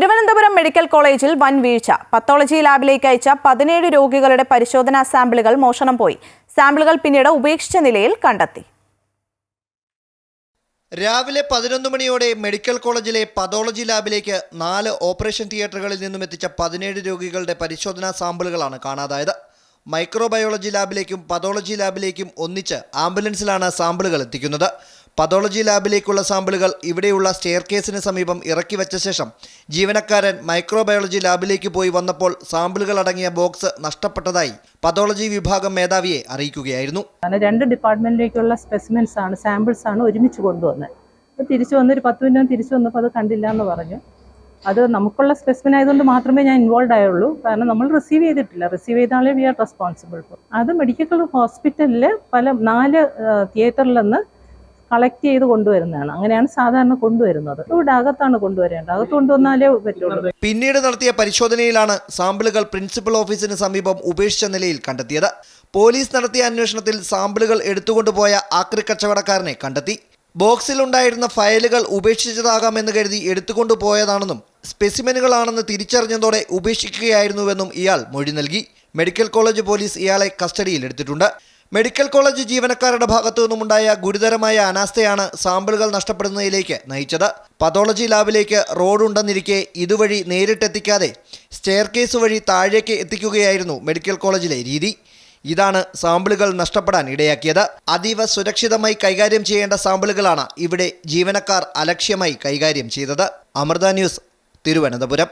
Thiruvananthapuram medical കോളേജിൽ വൻ വീഴ്ച. പത്തോളജി ലാബിലേക്ക് അയച്ച പതിനേഴ് രോഗികളുടെ പരിശോധനാ സാമ്പിളുകൾ മോഷണം പോയി. സാമ്പിളുകൾ പിന്നീട് ഉപേക്ഷിച്ച നിലയിൽ കണ്ടെത്തി. രാവിലെ പതിനൊന്ന് മണിയോടെ മെഡിക്കൽ കോളേജിലെ പതോളജി ലാബിലേക്ക് നാല് ഓപ്പറേഷൻ തിയേറ്ററുകളിൽ നിന്നും എത്തിച്ച പതിനേഴ് രോഗികളുടെ പരിശോധനാ സാമ്പിളുകളാണ് കാണാതായത്. മൈക്രോബയോളജി ലാബിലേക്കും പതോളജി ലാബിലേക്കും ഒന്നിച്ച് ആംബുലൻസിലാണ് സാമ്പിളുകൾ എത്തിക്കുന്നത്. പതോളജി ലാബിലേക്കുള്ള സാമ്പിളുകൾ ഇവിടെയുള്ള സ്റ്റെയർ കേസിന് സമീപം ഇറക്കി വെച്ച ശേഷം ജീവനക്കാരൻ മൈക്രോബയോളജി ലാബിലേക്ക് പോയി വന്നപ്പോൾ സാമ്പിളുകൾ അടങ്ങിയ ബോക്സ് നഷ്ടപ്പെട്ടതായി പതോളജി വിഭാഗം മേധാവിയെ അറിയിക്കുകയായിരുന്നു. രണ്ട് ഡിപ്പാർട്ട്മെന്റിലേക്കുള്ള സ്പെസിമെൻസ് ആണ് സാമ്പിൾസ് ആണ് ഒരുമിച്ച് കൊണ്ടുവന്നത്. തിരിച്ചു വന്ന് ഒരു പത്ത് മിനിറ്റ് തിരിച്ചു വന്നപ്പോൾ അത് കണ്ടില്ല എന്ന് പറഞ്ഞു. അത് നമുക്കുള്ള സ്പെസിമെൻ ആയതുകൊണ്ട് മാത്രമേ ഞാൻ ഇൻവോൾവ് ആയുള്ളൂ. കാരണം നമ്മൾ റിസീവ് ചെയ്തിട്ടില്ല. റിസീവ് ചെയ്ത ആളെ വി ആർ റെസ്പോൺസിബിൾ ഫോർ അത് മെഡിക്കൽ ഹോസ്പിറ്റലിൽ പല നാല് തിയേറ്ററിൽ നിന്ന് കളക്ട് ചെയ്ത് കൊണ്ടുവരുന്നതാണ്. അങ്ങനെയാണ് സാധാരണ കൊണ്ടുവരുന്നത്. ഇവിടെ അകത്താണ് കൊണ്ടുവരേണ്ടത്. അകത്ത് കൊണ്ടുവന്നാലേ പറ്റുള്ളൂ. പിന്നീട് നടത്തിയ പരിശോധനയിലാണ് സാമ്പിളുകൾ പ്രിൻസിപ്പൽ ഓഫീസിന് സമീപം ഉപേക്ഷിച്ച നിലയിൽ കണ്ടെത്തിയത്. പോലീസ് നടത്തിയ അന്വേഷണത്തിൽ സാമ്പിളുകൾ എടുത്തുകൊണ്ടുപോയ ആക്രി കച്ചവടക്കാരനെ കണ്ടെത്തി. ബോക്സിലുണ്ടായിരുന്ന ഫയലുകൾ ഉപേക്ഷിച്ചതാകാമെന്ന് കരുതി എടുത്തുകൊണ്ടുപോയതാണെന്നും സ്പെസിമെനുകളാണെന്ന് തിരിച്ചറിഞ്ഞതോടെ ഉപേക്ഷിക്കുകയായിരുന്നുവെന്നും ഇയാൾ മൊഴി നൽകി. മെഡിക്കൽ കോളേജ് പോലീസ് ഇയാളെ കസ്റ്റഡിയിൽ എടുത്തിട്ടുണ്ട് മെഡിക്കൽ കോളേജ് ജീവനക്കാരുടെ ഭാഗത്തു നിന്നുമുണ്ടായ ഗുരുതരമായ അനാസ്ഥയാണ് സാമ്പിളുകൾ നഷ്ടപ്പെടുന്നതിലേക്ക് നയിച്ചത്. പതോളജി ലാബിലേക്ക് റോഡുണ്ടെന്നിരിക്കെ ഇതുവഴി നേരിട്ടെത്തിക്കാതെ സ്റ്റെയർ കേസ് വഴി താഴേക്ക് എത്തിക്കുകയായിരുന്നു മെഡിക്കൽ കോളേജിലെ രീതി. ഇതാണ് സാമ്പിളുകൾ നഷ്ടപ്പെടാൻ ഇടയാക്കിയത്. അതീവ സുരക്ഷിതമായി കൈകാര്യം ചെയ്യേണ്ട സാമ്പിളുകളാണ് ഇവിടെ ജീവനക്കാർ അലക്ഷ്യമായി കൈകാര്യം ചെയ്തത്. അമൃത ന്യൂസ് തിരുവനന്തപുരം.